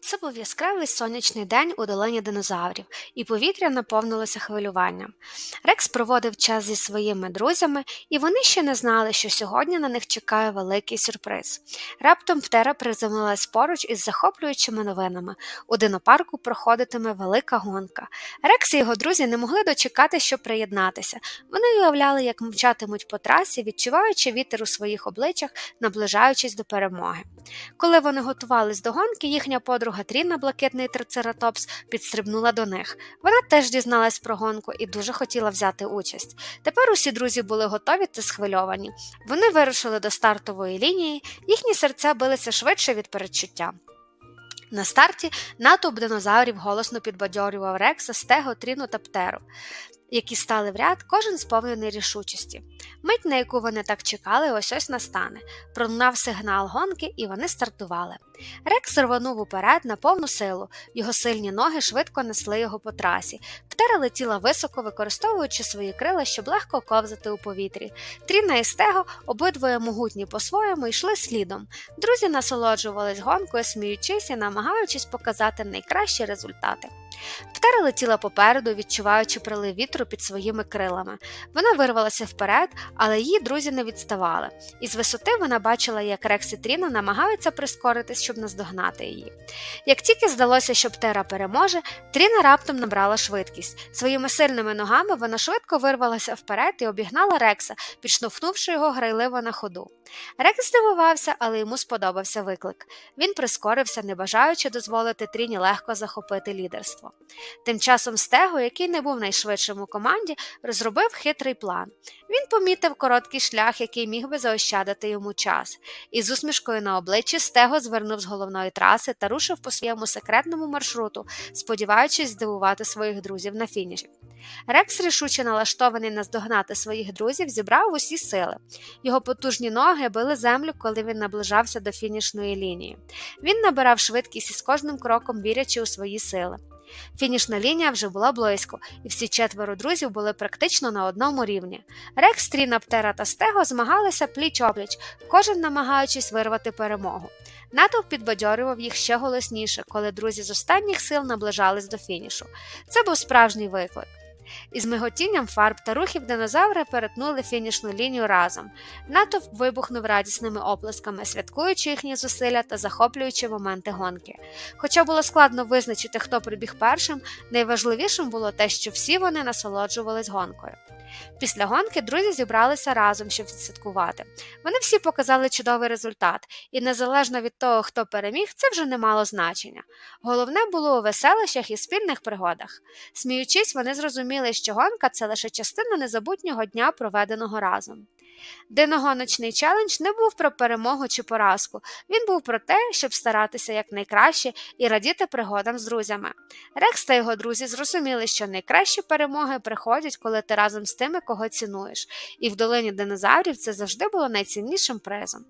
Це був яскравий сонячний день у долині динозаврів, і повітря наповнилося хвилюванням. Рекс проводив час зі своїми друзями, і вони ще не знали, що сьогодні на них чекає великий сюрприз. Раптом птера приземлилась поруч із захоплюючими новинами. У динопарку проходитиме велика гонка. Рекс і його друзі не могли дочекати, щоб приєднатися. Вони уявляли, як мчатимуть по трасі, відчуваючи вітер у своїх обличчях, наближаючись до перемоги. Коли вони готувались до гонки, їхня подруга Тріна, блакитний трицератопс, підстрибнула до них. Вона теж дізналась про гонку і дуже хотіла взяти участь. Тепер усі друзі були готові та схвильовані. Вони вирушили до стартової лінії, їхні серця билися швидше від передчуття. На старті натовп динозаврів голосно підбадьорював Рекса, Стего, Тріну та Птеру, які стали в ряд, кожен сповнений рішучості. Мить, на яку вони так чекали, ось ось настане. Пролунав сигнал гонки, і вони стартували. Рекс рванув уперед на повну силу, його сильні ноги швидко несли його по трасі. Птера летіла високо, використовуючи свої крила, щоб легко ковзати у повітрі. Тріна і стего, обидвоє могутні по-своєму, йшли слідом. Друзі насолоджувались гонкою, сміючись і намагаючись показати найкращі результати. Птера летіла попереду, відчуваючи прилив вітру під своїми крилами. Вона вирвалася вперед, але її друзі не відставали. Із висоти вона бачила, як Рекс і Тріна намагаються прискоритись, щоб наздогнати її. Як тільки здалося, що Птера переможе, Тріна раптом набрала швидкість. Своїми сильними ногами вона швидко вирвалася вперед і обігнала Рекса, підштовхнувши його грайливо на ходу. Рекс здивувався, але йому сподобався виклик. Він прискорився, не бажаючи дозволити Тріні легко захопити лідерство. Тим часом Стего, який не був найшвидшим у команді, розробив хитрий план. Він помітив короткий шлях, який міг би заощадити йому час, і з усмішкою на обличчі Стего звернув з головної траси та рушив по своєму секретному маршруту, сподіваючись здивувати своїх друзів на фініші. Рекс, рішуче налаштований наздогнати своїх друзів, зібрав усі сили. Його потужні ноги били землю, коли він наближався до фінішної лінії. Він набирав швидкість і з кожним кроком вірячи у свої сили. Фінішна лінія вже була близько, і всі четверо друзів були практично на одному рівні. Рекс, Тріна, Птера та Стего змагалися пліч опліч, кожен намагаючись вирвати перемогу. Натовп підбадьорював їх ще голосніше, коли друзі з останніх сил наближались до фінішу. Це був справжній виклик. Із миготінням фарб та рухів динозаври перетнули фінішну лінію разом. Натовп вибухнув радісними оплесками, святкуючи їхні зусилля та захоплюючи моменти гонки. Хоча було складно визначити, хто прибіг першим, найважливішим було те, що всі вони насолоджувались гонкою. Після гонки друзі зібралися разом, щоб відсвяткувати. Вони всі показали чудовий результат, і незалежно від того, хто переміг, це вже не мало значення. Головне було у веселищах і спільних пригодах. Сміючись, вони зрозуміли, що гонка це лише частина незабутнього дня, проведеного разом. Диногоночний челендж не був про перемогу чи поразку, він був про те, щоб старатися якнайкраще і радіти пригодам з друзями. Рекс та його друзі зрозуміли, що найкращі перемоги приходять, коли ти разом з тими, кого цінуєш, і в долині динозаврів це завжди було найціннішим призом.